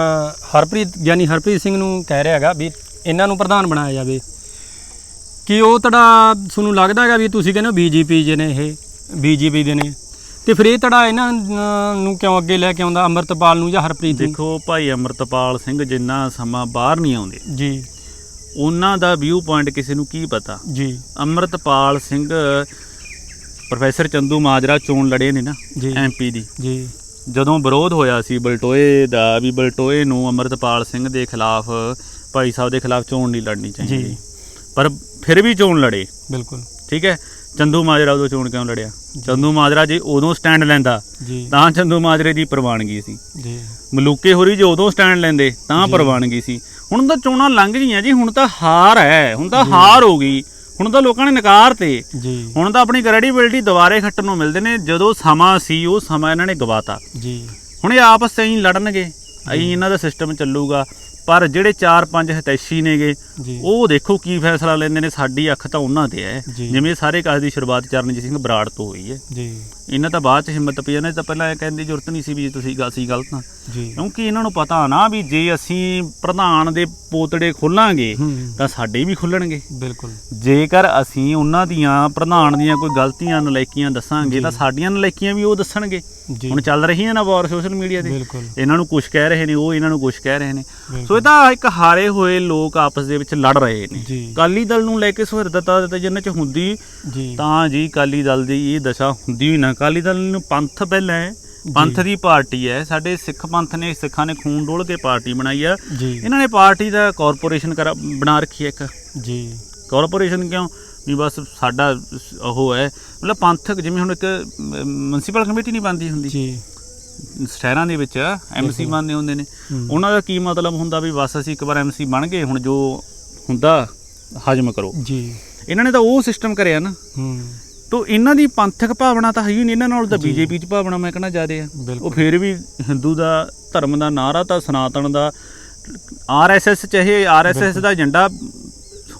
ਹਰਪ੍ਰੀਤ ਗਿਆਨੀ ਹਰਪ੍ਰੀਤ ਸਿੰਘ ਨੂੰ ਕਹਿ ਰਿਹਾ ਹੈਗਾ ਵੀ ਇਹਨਾਂ ਨੂੰ ਪ੍ਰਧਾਨ ਬਣਾਇਆ ਜਾਵੇ। ਕਿ ਉਹ ਧੜਾ ਤੁਹਾਨੂੰ ਲੱਗਦਾ ਹੈਗਾ ਵੀ ਤੁਸੀਂ ਕਹਿੰਦੇ ਹੋ ਬੀਜੇਪੀ ਜੇ ਨੇ ਇਹ ਬੀਜੇਪੀ ਦੇ ਨੇ। ਤੇ ਫਿਰ ਇਹ ਧੜਾ ਇਹਨਾਂ ਨੂੰ ਕਿਉਂ ਅੱਗੇ ਲੈ ਕੇ ਆਉਂਦਾ ਅੰਮ੍ਰਿਤਪਾਲ ਨੂੰ ਜਾਂ ਹਰਪ੍ਰੀਤ ਨੂੰ? ਦੇਖੋ ਭਾਈ ਅਮਰਤਪਾਲ ਸਿੰਘ ਜਿੰਨਾ ਸਮਾਂ ਬਾਹਰ ਨਹੀਂ ਆਉਂਦੇ। ਜੀ। ਉਹਨਾਂ ਦਾ ਵਿਊ ਪੁਆਇੰਟ ਕਿਸੇ ਨੂੰ ਕੀ ਪਤਾ? ਜੀ। ਅਮਰਤਪਾਲ ਸਿੰਘ ਪ੍ਰੋਫੈਸਰ ਚੰਦੂ ਮਾਜਰਾ ਚੋਣ ਲੜੇ ਨੇ ਨਾ ਐਮਪੀ ਦੀ। ਜੀ। ਜਦੋਂ ਵਿਰੋਧ ਹੋਇਆ ਸੀ ਬਲਟੋਏ ਦਾ ਵੀ ਬਲਟੋਏ ਨੂੰ ਅਮਰਤਪਾਲ ਸਿੰਘ ਦੇ ਖਿਲਾਫ ਭਾਈ ਸਾਹਿਬ ਦੇ ਖਿਲਾਫ ਚੋਣ ਨਹੀਂ ਲੜਨੀ ਚਾਹੀਦੀ। ਜੀ। ਪਰ ਫਿਰ ਵੀ ਚੋਣ ਲੜੇ। ਬਿਲਕੁਲ। ਠੀਕ ਹੈ? ਚੰਦੂ ਮਾਜਰਾ ਉਦੋਂ ਚੋਣ ਕਿਉਂ ਲੜਿਆ? ਚੰਦੂ ਮਾਜਰਾ ਜੇ ਉਦੋਂ ਸਟੈਂਡ ਲੈਂਦਾ ਜੀ। ਤਾਂ ਚੰਦੂ ਮਾਜਰੇ ਦੀ ਪ੍ਰਵਾਨਗੀ ਸੀ। ਜੀ। ਮਲੂਕੇ ਹੋਰੀ ਜੇ ਉਦੋਂ ਸਟੈਂਡ ਲੈਂਦੇ ਤਾਂ ਪ੍ਰਵਾਨਗੀ ਸੀ। ਹੁਣ ਤਾਂ ਚੋਣਾਂ ਲੰਘ ਗਈਆਂ ਜੀ ਹੁਣ ਤਾਂ ਹਾਰ ਹੈ ਹੁਣ ਤਾਂ ਹਾਰ ਹੋ ਗਈ। ਹੁਣ ਤਾਂ ਲੋਕਾਂ ਨੇ ਨਕਾਰ ਤੇ। ਜੀ। ਹੁਣ ਤਾਂ ਆਪਣੀ ਕ੍ਰੈਡੀਬਿਲਿਟੀ ਦੁਬਾਰੇ ਖੱਟਣ ਨੂੰ ਮਿਲਦੇ ਨੇ ਜਦੋਂ ਸਮਾਂ ਸੀ ਉਹ ਸਮਾਂ ਇਹਨਾਂ ਨੇ ਗਵਾਤਾ। ਜੀ। ਹੁਣ ਇਹ ਆਪਸ 'ਚ ਹੀ ਲੜਨਗੇ ਅਈ ਇਹਨਾਂ ਦਾ ਸਿਸਟਮ ਚੱਲੂਗਾ। ਪਰ ਜਿਹੜੇ 4-5 ਹਤੈਸ਼ੀ ਨੇਗੇ ਉਹ ਦੇਖੋ ਕੀ ਫੈਸਲਾ ਲੈਂਦੇ ਨੇ ਸਾਡੀ ਅੱਖ ਤਾਂ ਉਹਨਾਂ ਤੇ ਹੈ। ਜਿਵੇਂ ਸਾਰੇ ਕਾਜ ਦੀ ਸ਼ੁਰੂਆਤ ਚਰਨਜੀਤ ਸਿੰਘ ਬਰਾੜ ਤੋਂ ਹੋਈ ਹੈ। ਜੀ। ਇਹਨਾਂ ਤਾਂ ਬਾਅਦ ਚ ਹਿੰਮਤ ਪਈ ਇਹਨਾਂ ਤਾਂ ਪਹਿਲਾਂ ਇਹ ਕਹਿੰਦੀ ਜ਼ਰੂਰਤ ਨਹੀਂ ਸੀ ਵੀ ਤੁਸੀਂ ਗੱਲ ਸੀ ਗਲਤ ਜੀ। ਕਿਉਂਕਿ ਇਹਨਾਂ ਨੂੰ ਪਤਾ ਨਾ ਵੀ ਜੇ ਅਸੀਂ ਪ੍ਰਧਾਨ ਦੇ ਪੋਤੜੇ ਖੋਲਾਂਗੇ ਤਾਂ ਸਾਡੇ ਵੀ ਖੁੱਲਣਗੇ। ਬਿਲਕੁਲ। ਜੇਕਰ ਅਸੀਂ ਉਹਨਾਂ ਦੀਆਂ ਪ੍ਰਧਾਨ ਦੀਆਂ ਕੋਈ ਗਲਤੀਆਂ ਨਲਾਇਕੀਆਂ ਦੱਸਾਂਗੇ ਤਾਂ ਸਾਡੀਆਂ ਨਲਾਇਕੀਆਂ ਵੀ ਉਹ ਦੱਸਣਗੇ। ਹੁਣ ਚੱਲ ਰਹੀ ਹੈ ਨਾ ਵਾਰ ਸੋਸ਼ਲ ਮੀਡੀਆ ਤੇ। ਇਹਨਾਂ ਨੂੰ ਕੁਝ ਕਹਿ ਰਹੇ ਨੇ ਉਹ ਇਹਨਾਂ ਨੂੰ ਕੁਝ ਕਹਿ ਰਹੇ ਨੇ। ਬਿਲਕੁਲ। ਸੋ ਇਹ ਤਾਂ ਇੱਕ ਹਾਰੇ ਹੋਏ ਲੋਕ ਆਪਸ ਦੇ ਵਿੱਚ ਲੜ ਰਹੇ ਨੇ। ਜੀ। ਅਕਾਲੀ ਦਲ ਨੂੰ ਲੈ ਕੇ ਸੁਹਿਰਦਤਾ ਤੇ ਜਿੰਨੇ ਚ ਹੁੰਦੀ ਤਾਂ ਜੀ ਅਕਾਲੀ ਦਲ ਦੀ ਇਹ ਦਸ਼ਾ ਹੁੰਦੀ ਹੀ ਨਾ। ਅਕਾਲੀ ਦਲ ਨੂੰ ਪੰਥ ਪਹਿਲਾਂ ਹੈ ਪੰਥ ਦੀ ਪਾਰਟੀ ਹੈ। ਸਾਡੇ ਸਿੱਖ ਪੰਥ ਨੇ ਸਿੱਖਾਂ ਨੇ ਖੂਨ ਡੋਲ ਕੇ ਪਾਰਟੀ ਬਣਾਈ ਆ। ਇਹਨਾਂ ਨੇ ਪਾਰਟੀ ਦਾ ਕਾਰਪੋਰੇਸ਼ਨ ਕਰ ਬਣਾ ਰੱਖੀ ਹੈ ਇੱਕ। ਜੀ। ਕਾਰਪੋਰੇਸ਼ਨ ਕਿਉਂ? ਵੀ ਬਸ ਸਾਡਾ ਉਹ ਹੈ। ਮਤਲਬ ਪੰਥਕ ਜਿਵੇਂ ਹੁਣ ਇੱਕ ਮਿਊਨਿਸਪਲ ਕਮੇਟੀ ਨਹੀਂ ਬਣਦੀ ਹੁੰਦੀ। ਜੀ। ਸ਼ਹਿਰਾਂ ਦੇ ਵਿੱਚ ਐਮਸੀ ਬਣਦੇ ਹੁੰਦੇ ਨੇ। ਉਹਨਾਂ ਦਾ ਕੀ ਮਤਲਬ ਹੁੰਦਾ ਵੀ ਬਸ ਅਸੀਂ ਇੱਕ ਵਾਰ ਐਮਸੀ ਬਣ ਗਏ ਹੁਣ ਜੋ ਹੁੰਦਾ ਹਜਮ ਕਰੋ। ਜੀ। ਇਹਨਾਂ ਨੇ ਤਾਂ ਉਹ ਸਿਸਟਮ ਕਰਿਆ ਨਾ। ਹੂੰ। ਤੋ ਇਹਨਾਂ ਦੀ ਪੰਥਕ ਭਾਵਨਾ ਤਾਂ ਹੈ ਹੀ ਨਹੀਂ ਇਹਨਾਂ ਨਾਲ ਤਾਂ ਬੀਜੇਪੀ ਚ ਭਾਵਨਾ ਮੈਂ ਕਹਿੰਦਾ ਜ਼ਿਆਦੇ ਆ। ਉਹ ਫਿਰ ਵੀ ਹਿੰਦੂ ਦਾ ਧਰਮ ਦਾ ਨਾਰਾ ਤਾਂ ਸਨਾਤਨ ਦਾ। ਆਰਐਸਐਸ ਚਾਹੇ ਆਰਐਸਐਸ ਦਾ ਏਜੰਡਾ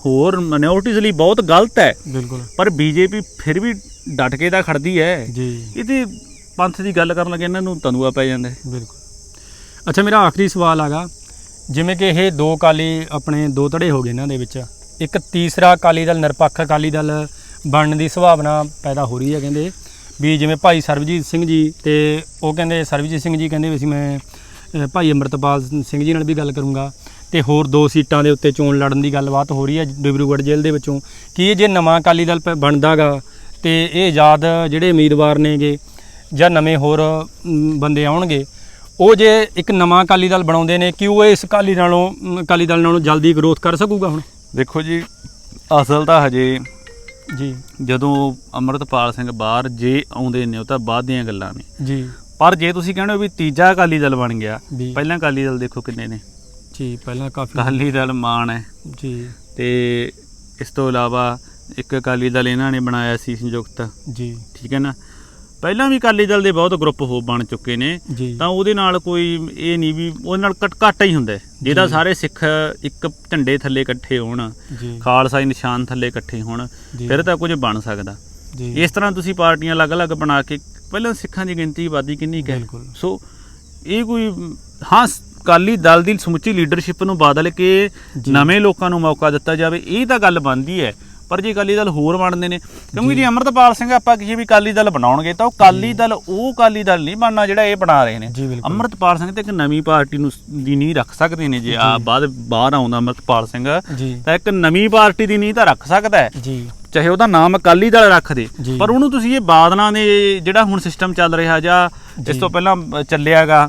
ਹੋਰ ਮਿਨੋਰਟੀਜ਼ ਲਈ ਬਹੁਤ ਗਲਤ ਹੈ। ਬਿਲਕੁਲ। ਪਰ ਬੀਜੇਪੀ ਫਿਰ ਵੀ ਡਟ ਕੇ ਤਾਂ ਖੜਦੀ ਹੈ। ਜੀ। ਇਹਦੇ ਪੰਥ ਦੀ ਗੱਲ ਕਰਨ ਲੱਗੇ ਇਹਨਾਂ ਨੂੰ ਤੰਦੂਆ ਪੈ ਜਾਂਦਾ ਹੈ। ਬਿਲਕੁਲ। ਅੱਛਾ, ਮੇਰਾ ਆਖਰੀ ਸਵਾਲ ਹੈਗਾ ਜਿਵੇਂ ਕਿ ਇਹ ਦੋ ਕਾਲੀ ਆਪਣੇ ਦੋ ਧੜੇ ਹੋ ਗਏ ਇਹਨਾਂ ਦੇ ਵਿੱਚ। ਇੱਕ ਤੀਸਰਾ ਅਕਾਲੀ ਦਲ, ਨਿਰਪੱਖ ਅਕਾਲੀ ਦਲ ਬਣਨ ਦੀ ਸੰਭਾਵਨਾ ਪੈਦਾ ਹੋ ਰਹੀ ਹੈ ਕਹਿੰਦੇ। ਵੀ ਜਿਵੇਂ ਭਾਈ ਸਰਬਜੀਤ ਸਿੰਘ ਜੀ ਤੇ ਉਹ ਕਹਿੰਦੇ, ਸਰਬਜੀਤ ਸਿੰਘ ਜੀ ਕਹਿੰਦੇ ਵੀ ਅਸੀਂ ਮੈਂ ਭਾਈ ਅੰਮ੍ਰਿਤਪਾਲ ਸਿੰਘ ਜੀ ਨਾਲ ਵੀ ਗੱਲ ਕਰੂੰਗਾ। ਤੇ ਹੋਰ ਦੋ ਸੀਟਾਂ ਦੇ ਉੱਤੇ ਚੋਣ ਲੜਨ ਦੀ ਗੱਲਬਾਤ ਹੋ ਰਹੀ ਹੈ ਡਿਬਰੂਗੜ੍ਹ ਜੇਲ੍ਹ ਦੇ ਵਿੱਚੋਂ। ਕੀ ਇਹ ਜੇ ਨਵਾਂ ਅਕਾਲੀ ਦਲ ਪ- ਬਣਦਾਗਾ ਤੇ ਇਹ ਆਜ਼ਾਦ ਜਿਹੜੇ ਉਮੀਦਵਾਰ ਨੇਗੇ ਜਾਂ ਨਵੇਂ ਹੋਰ ਬੰਦੇ ਆਉਣਗੇ ਉਹ ਜੇ ਇੱਕ ਨਵਾਂ ਅਕਾਲੀ ਦਲ ਬਣਾਉਂਦੇ ਨੇ ਕਿ ਉਹ ਇਸ ਅਕਾਲੀ ਨਾਲੋਂ ਮ, ਅਕਾਲੀ ਦਲ ਨਾਲੋਂ ਜਲਦੀ ਗਰੋਥ ਕਰ ਸਕੂਗਾ ਹੁਣ? ਦੇਖੋ ਜੀ ਅਸਲ ਤਾਂ ਹਜੇ ਜੀ। ਜਦੋਂ ਅਮਰਤਪਾਲ ਸਿੰਘ ਬਾਹਰ ਜੇ ਆਉਂਦੇ ਨੇ ਉਹ ਤਾਂ ਬਾਅਦ ਦੀਆਂ ਗੱਲਾਂ ਨੇ। ਜੀ। ਪਰ ਜੇ ਤੁਸੀਂ ਕਹਿੰਦੇ ਹੋ ਵੀ ਤੀਜਾ ਅਕਾਲੀ ਦਲ ਬਣ ਗਿਆ ਵੀ ਪਹਿਲਾਂ ਅਕਾਲੀ ਦਲ ਦੇਖੋ ਕਿੰਨੇ ਨੇ। ਜੀ ਪਹਿਲਾਂ ਕਾਫੀ ਅਕਾਲੀ ਦਲ ਮਾਨ ਹੈ। ਜੀ। ਤੇ ਇਸ ਤੋਂ ਇਲਾਵਾ ਇੱਕ ਅਕਾਲੀ ਦਲ ਇਹਨਾਂ ਨੇ ਬਣਾਇਆ ਸੀ ਸੰਯੁਕਤ। ਜੀ। ਠੀਕ ਹੈ ਨਾ? ਪਹਿਲਾਂ ਵੀ ਅਕਾਲੀ ਦਲ ਦੇ ਬਹੁਤ ਗਰੁੱਪ ਹੋ ਬਣ ਚੁੱਕੇ ਨੇ ਤਾਂ ਉਹਦੇ ਨਾਲ ਕੋਈ ਇਹ ਨਹੀਂ ਵੀ ਉਹਦੇ ਨਾਲ ਘਟ ਘਾਟਾ ਹੀ ਹੁੰਦਾ। ਜਿਹਦਾ। ਸਾਰੇ ਸਿੱਖ ਇੱਕ ਝੰਡੇ ਥੱਲੇ ਇਕੱਠੇ ਹੋਣ ਜੀ ਖਾਲਸਾ ਦੇ ਨਿਸ਼ਾਨ ਥੱਲੇ ਇਕੱਠੇ ਹੋਣ। ਫਿਰ ਤਾਂ ਕੁਝ ਬਣ ਸਕਦਾ ਇਸ ਤਰ੍ਹਾਂ ਤੁਸੀਂ ਪਾਰਟੀਆਂ ਅਲੱਗ-ਅਲੱਗ ਬਣਾ ਕੇ ਪਹਿਲਾਂ ਸਿੱਖਾਂ ਦੀ ਗਿਣਤੀ ਆਬਾਦੀ ਕਿੰਨੀ ਹੈ। ਸੋ ਇਹ ਕੋਈ ਹਾਂ ਅਕਾਲੀ ਦਲ ਦੀ ਸਮੁੱਚੀ ਲੀਡਰਸ਼ਿਪ ਨੂੰ ਬਦਲ ਕੇ। ਨਵੇਂ ਲੋਕਾਂ ਨੂੰ ਮੌਕਾ ਦਿੱਤਾ ਜਾਵੇ ਇਹ ਤਾਂ ਗੱਲ ਬਣਦੀ ਹੈ ਪਰ ਜੇ ਅਕਾਲੀ ਦਲ ਹੋਰ ਬਣਦੇ ਨੇ ਕਿਉਂਕਿ ਜੇ। ਅਮਰਤਪਾਲ ਸਿੰਘ ਆਪਾਂ ਕਹੀਏ ਵੀ ਅਕਾਲੀ ਦਲ ਬਣਾਉਣਗੇ ਤਾਂ ਉਹ ਅਕਾਲੀ ਦਲ ਉਹ ਅਕਾਲੀ ਦਲ ਨਹੀਂ ਬਣਨਾ ਜਿਹੜਾ ਇਹ ਬਣਾ ਰਹੇ ਨੇ। ਅਮਰਤਪਾਲ ਸਿੰਘ ਤੇ ਇੱਕ ਨਵੀਂ ਪਾਰਟੀ ਨੂੰ ਦੀ ਨੀਂਹ ਰੱਖ ਸਕਦੇ ਨੇ ਜੇ ਆ ਬਾਅਦ ਬਾਹਰ ਆਉਂਦਾ ਅਮਰਤਪਾਲ ਸਿੰਘ ਤਾਂ ਇੱਕ ਨਵੀਂ ਪਾਰਟੀ ਦੀ ਨੀਂਹ ਤਾਂ ਰੱਖ ਸਕਦਾ ਹੈ। ਜੀ। ਚਾਹੇ ਉਹਦਾ ਨਾਮ ਅਕਾਲੀ ਦਲ ਰੱਖ ਦੇ। ਪਰ ਉਹਨੂੰ ਤੁਸੀਂ ਇਹ ਬਾਦਲਾਂ ਦੇ ਜਿਹੜਾ ਹੁਣ ਸਿਸਟਮ ਚੱਲ ਰਿਹਾ ਜਾਂ। ਇਸ। ਤੋਂ ਪਹਿਲਾਂ ਚੱਲਿਆਗਾ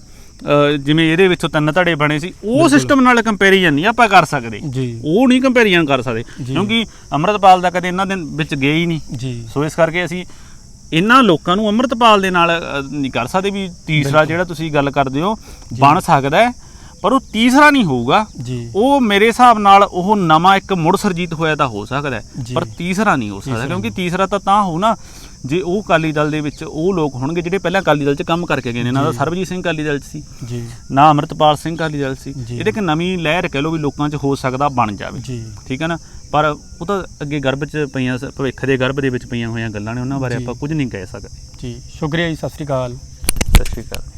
ਜਿਵੇਂ ਇਹਦੇ ਵਿੱਚੋਂ ਤਿੰਨ ਧੜੇ ਬਣੇ ਸੀ ਉਹ ਸਿਸਟਮ ਨਾਲ ਕੰਪੈਰੀਜ਼ਨ ਨਹੀਂ ਆਪਾਂ ਕਰ ਸਕਦੇ। ਉਹ ਨਹੀਂ ਕੰਪੈਰੀਜ਼ਨ ਕਰ ਸਕਦੇ। ਕਿਉਂਕਿ ਅੰਮ੍ਰਿਤਪਾਲ ਦਾ ਕਦੇ ਇਹਨਾਂ ਦੇ ਵਿੱਚ ਗਏ ਹੀ ਨਹੀਂ। ਸੋ ਇਸ ਕਰਕੇ ਅਸੀਂ ਇਹਨਾਂ ਲੋਕਾਂ ਨੂੰ ਅੰਮ੍ਰਿਤਪਾਲ ਦੇ ਨਾਲ ਨਹੀਂ ਕਰ ਸਕਦੇ ਵੀ ਤੀਸਰਾ ਜਿਹੜਾ ਤੁਸੀਂ ਗੱਲ ਕਰਦੇ ਹੋ ਬਣ ਸਕਦਾ ਹੈ ਪਰ ਉਹ ਤੀਸਰਾ ਨਹੀਂ ਹੋਊਗਾ। ਉਹ ਮੇਰੇ ਹਿਸਾਬ ਨਾਲ ਉਹ ਨਵਾਂ ਇੱਕ ਮੁੜ ਸਰਜੀਤ ਹੋਇਆ ਤਾਂ ਹੋ ਸਕਦਾ। ਪਰ ਤੀਸਰਾ ਨਹੀਂ ਹੋ ਸਕਦਾ ਕਿਉਂਕਿ ਤੀਸਰਾ ਤਾਂ ਤਾਂ ਹੋਊ ਨਾ। ਜੇ ਉਹ ਅਕਾਲੀ ਦਲ ਦੇ ਵਿੱਚ ਉਹ ਲੋਕ ਹੋਣਗੇ ਜਿਹੜੇ ਪਹਿਲਾਂ ਅਕਾਲੀ ਦਲ 'ਚ ਕੰਮ ਕਰਕੇ ਗਏ ਨੇ ਇਹਨਾਂ ਦਾ ਜੀ। ਸਰਬਜੀਤ ਸਿੰਘ ਅਕਾਲੀ ਦਲ 'ਚ ਸੀ ਜੀ। ਨਾ ਅਮਰਤਪਾਲ ਸਿੰਘ ਅਕਾਲੀ ਦਲ ਸੀ। ਇਹਦੇ ਇੱਕ ਨਵੀਂ ਲਹਿਰ ਕਹਿ ਲਓ ਵੀ ਲੋਕਾਂ 'ਚ ਹੋ ਸਕਦਾ ਬਣ ਜਾਵੇ। ਜੀ। ਠੀਕ ਹੈ ਨਾ? ਪਰ ਉਹ ਤਾਂ ਅੱਗੇ ਗਰਭ 'ਚ ਪਈਆਂ ਭਵਿੱਖ ਦੇ ਗਰਭ ਦੇ ਵਿੱਚ ਪਈਆਂ ਹੋਈਆਂ ਗੱਲਾਂ ਨੇ ਉਹਨਾਂ ਬਾਰੇ। ਆਪਾਂ ਕੁਝ ਨਹੀਂ ਕਹਿ ਸਕਦੇ। ਜੀ। ਸ਼ੁਕਰੀਆ ਜੀ ਸਤਿ ਸ੍ਰੀ ਅਕਾਲ। ਸਤਿ ਸ਼੍ਰੀ ਅਕਾਲ।